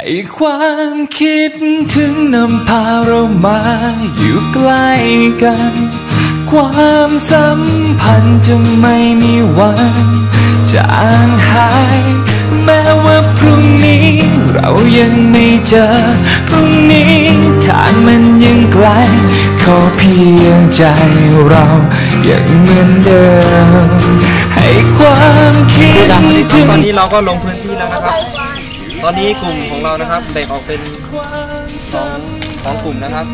ให้ความคิดถึงนำพาเรามาอยู่ใกล้กัน ความสัมพันธ์จะไม่มีวันจางหาย แม้ว่าพรุ่งนี้เรายังไม่เจอ พรุ่งนี้ทางมันยังไกล ขอเพียงใจเรายังเหมือนเดิม ให้ความคิดถึงตอนนี้เราก็ลงพื้นที่แล้วนะครับ ตอนนี้กลุ่มของเรานะครับแบ่งออกเป็นสองสองกลุ่มนะครับ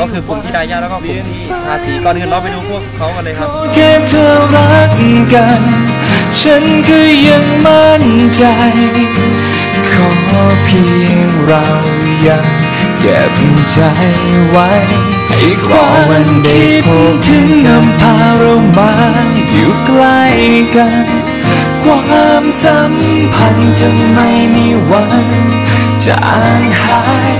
ก็คือกลุ่มที่ดายาแล้วก็กลุ่มที่ทาสีก่อนอื่นเราไปดูพวกเขากันเลยครับแค่เธอรักกัน ฉันก็ยังมั่นใจ ขอเพียงเรายังเก็บใจไว้ให้ความคิดถึงนำพาเรามาอยู่ใกล้กัน ความสัมพันธ์จะไม่มีวันจางหาย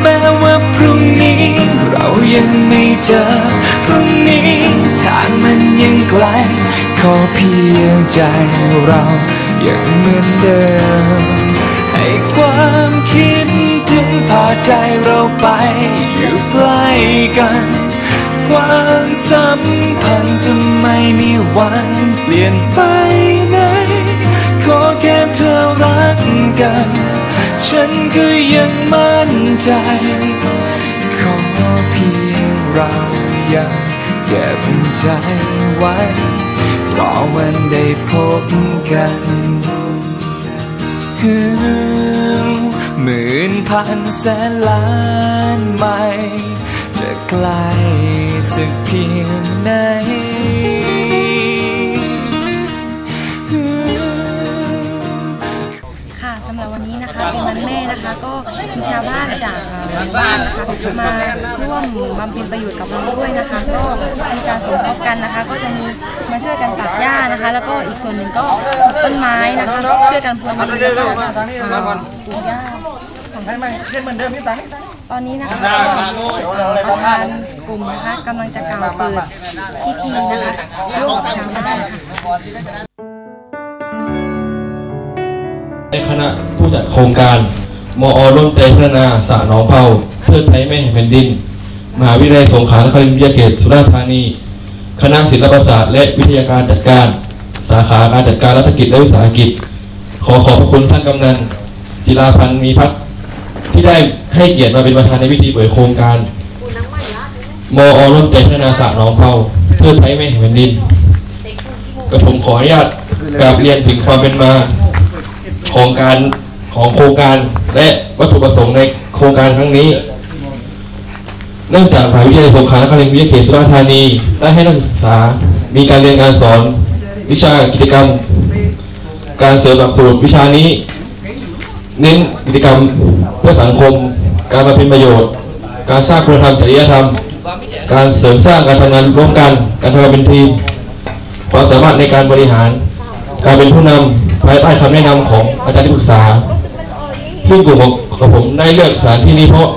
แม้ว่าพรุ่งนี้ เรายังไม่เจอ พรุ่งนี้ทางมันยังไกล ขอเพียงใจเรายังเหมือนเดิม ให้ความคิดถึงพาใจเราไปอยู่ใกล้กันความสัมพันธ์จะไม่มีวันเปลี่ยนไป แค่เธอรักกัน ฉันก็ยังมั่นใจ ขอเพียงเรายังเก็บใจไว้รอวันได้พบกันหมื่นพันแสนล้านไม่จะไกลสักเพียงไหน วันนี้นะคะเป็นวันแม่นะคะ ก็มีชาวบ้านจากบ้านนะคะมาร่วมบำเพ็ญประโยชน์กับเราด้วยนะคะ ก็มีการสมทบกันนะคะ ก็จะมีมาช่วยกันตัดหญ้านะคะ แล้วก็อีกส่วนหนึ่งก็ปลูกต้นไม้นะคะช่วยกันพรวนดินแล้วก็ปลูกหญ้าให้ไม่เล่นเหมือนเดิมนี่ตังตอนนี้นะคะก็ประธานกลุ่มนะคะกำลังจะกล่าวเปิดพิธีนะคะร่วมกับชาวบ้านค่ะ ในคณะผู้จัดโครงการ มอร่วมใจพัฒนาสระหนองเผาเพื่อไทยไม่แห่งแผ่นดิน มหาวิทยาลัยสงขลานครินทร์วิทยาเขตสุราษฎร์ธานี คณะศิลปศาสตร์และวิทยาการจัดการ สาขาการจัดการรัฐกิจและวิสาหกิจ ขอขอบพระคุณท่านกำนันจิราพันธ์มีพัฒน์ที่ได้ให้เกียรติมาเป็นประธานในพิธีเปิดโครงการ มอร่วมใจพัฒนาสระหนองเผาเพื่อไทยไม่แห่งแผ่นดินกับผมขออนุญาตกราบเรียนถึงความเป็นมา ของการของโครงการและวัตถุประสงค์ในโครงการครั้งนี้ เนื่องจากมหาวิทยาลัยสงขลานครินทร์วิทยาเขตสุราษฎร์ธานี ได้ให้นักศึกษามีการเรียนการสอนวิชากิจกรรม การเสริมหลักสูตรวิชานี้ เน้นกิจกรรมเพื่อสังคม การมาเป็นประโยชน์ การสร้างคุณธรรมจริยธรรม การเสริมสร้างการทำงานร่วมกัน การทำงานเป็นทีมความสามารถในการบริหาร การเป็นผู้นำ ภายใต้คำแนะนำของอาจารย์ที่ปรึกษา ซึ่งกลุ่มของผมได้เลือกสถานที่นี้เพราะ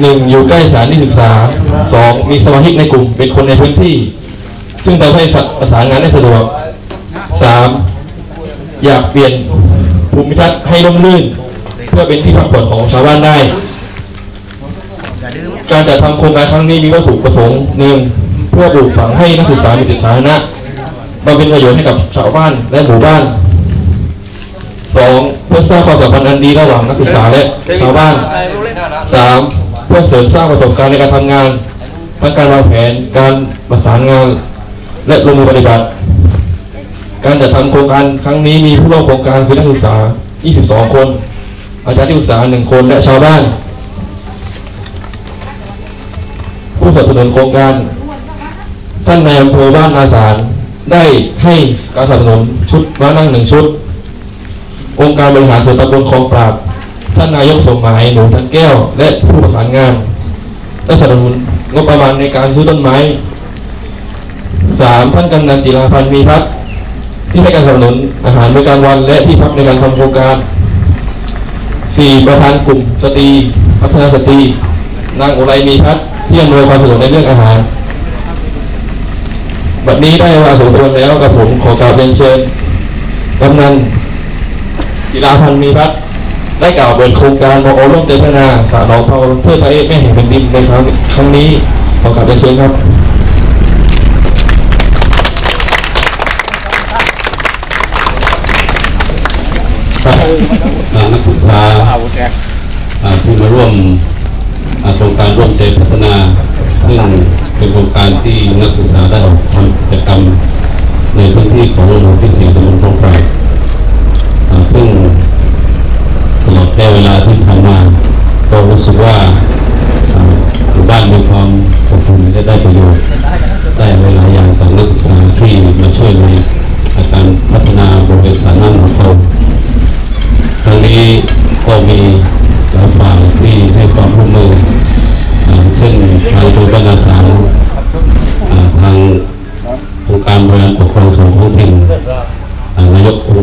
หนึ่งอยู่ใกล้สถานที่ศึกษาสองมีสมาชิกในกลุ่มเป็นคนในพื้นที่ ซึ่งทำให้ประสานงานได้สะดวกสามอยากเปลี่ยนภูมิทัศน์ให้ร่มรื่น เพื่อเป็นที่พักผ่อนของชาวบ้านได้ การจัดทำโครงการครั้งนี้มีวัตถุประสงค์หนึ่งเพื่อปลูกฝังให้นักศึกษามีจิตสาธา รณะมาเป็นประโยชน์ให้กับชาวบ้านและหมู่บ้านสองเพื่อสร้างความสัมพันธ์อันดีระหว่างนักศึกษาและชาวบ้านสามเพื่อเสริมสร้างประสบการณ์ในการทำงานทั้งการวางแผนการประสานงานและลงมือปฏิบัติ การจัดทำโครงการครั้งนี้มีผู้ร่วมโครงการคือนักศึกษา 22 คน อาจารย์ที่ปรึกษา 1 คนและชาวบ้าน ผู้สนับสนุนโครงการ ท่านนายอำเภอบ้านนาสาร ได้ให้การสนับสนุนชุดม้านั่งหนึ่งชุด องค์การบริหารส่วนตำบลคลองปราบ ท่านนายกสมหมายหนูทันแก้ว และผู้ประสานงานได้สนับสนุนงบประมาณในการซื้อต้นไม้สามท่านกำนันจิราพันธ์มีพัฒน์ที่ให้การสนับสนุนอาหารมื้อกางวันและที่พักในการทำโครงการสี่ประธานกลุ่มสตรีพัฒนาสตรีนางอุไรมีพัฒน์ที่อำนวยความสะดวกในเรื่องอาหาร บัดนี้ได้เวลาสมควรแล้วกับผมขอกราบเรียนเชิญกำนันจิราพันธ์มีพัฒน์ได้กล่าวเปิดโครงการมอร่วมใจพัฒนาสระหนองเผาเพื่อไทยแม่แห่งแผ่นดินในครั้งครั้งนี้ขอกราบเรียนเชิญครับนักศึกษาอ่าที่มาร่วมโครงการร่วมใจพัฒนาซึ่ง เป็นโครงการที่นักศึกษาได้ทำกิจกรรมในพื้นที่ของโรงเรียนที่สี่ตำบลคลองไผ่อ่าซึ่งตลอดระยะเวลาที่ผ่านมาก็รู้สึกว่าหมู่บ้านมีความอบอุ่นและได้ประโยชน์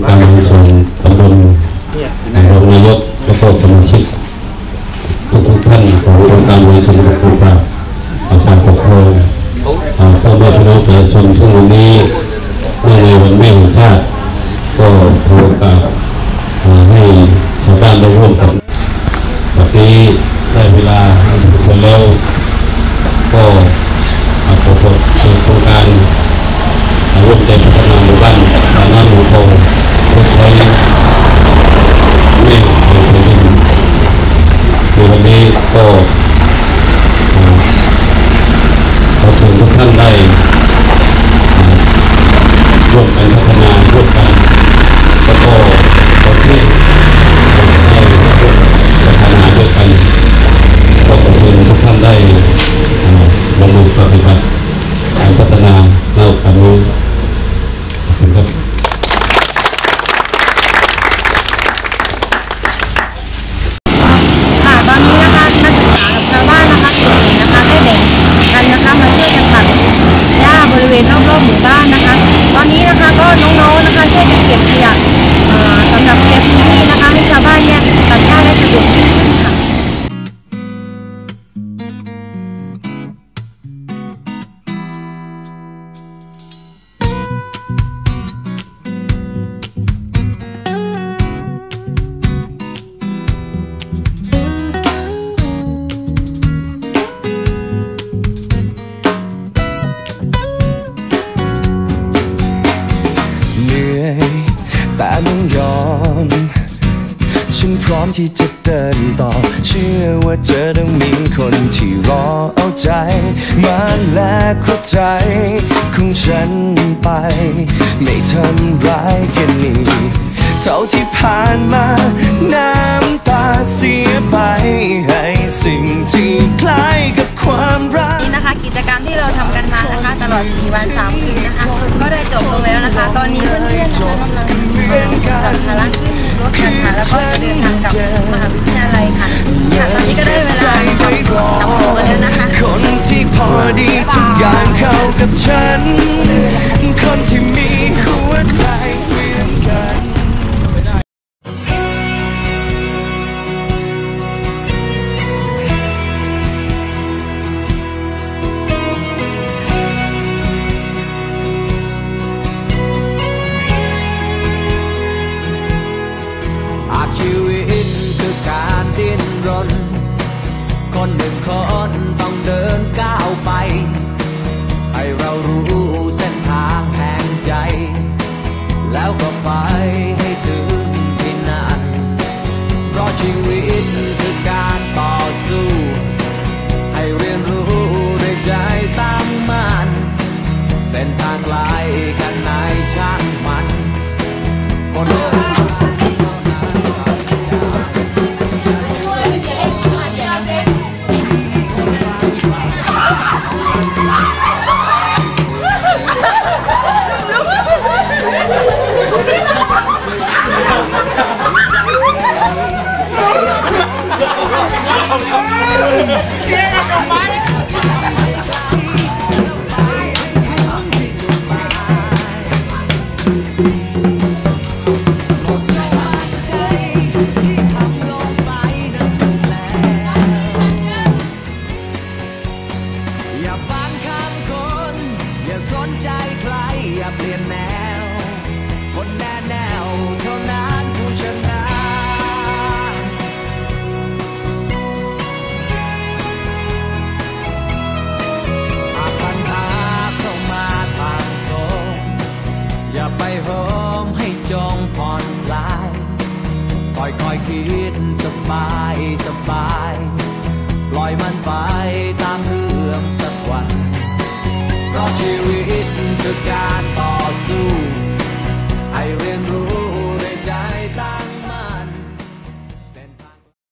ทางส่วนตำบลอ่ารองนายกและก็สมาชิกทุกทุกท่านขององค์การบริหารส่วนตำบลปราบฝ่ายปกครองอ่าพ่อแม่พี่น้องประชาชนซึ่งวันนี้เนื่องในวันแม่แห่งชาติก็ถือโอกาสให้ชาวบ้านได้ร่วมกัน ขอ พร้อมที่จะเดินต่อ เชื่อว่าเธอต้องมีคนที่รอเอาใจ มาแลกหัวใจของฉันไป ไม่ทำร้ายกันนี่เท่าที่ผ่านมา น้ำตาเสียไป ให้สิ่งที่คล้ายกับความรัก นี่นะคะ กิจกรรมที่เราทำกันมานะคะ ตลอด 4 วัน 3 คืนนะคะ ก็ได้จบลงแล้วนะคะ ตอนนี้เพื่อนๆนะคะกำลังจัดภารกิ ไปให้ถึงที่นั่น เพราะชีวิตคือการต่อสู้ ให้เรียนรู้ด้วยใจตั้งมั่น เส้นทางไกลกันไหนช่างมันคน อย่าฟังคำคน อย่าสนใจใคร อย่าเปลี่ยนแนว สบายสบาย ปล่อยมันไปตามเรื่องสักวัน เพราะชีวิตคือการ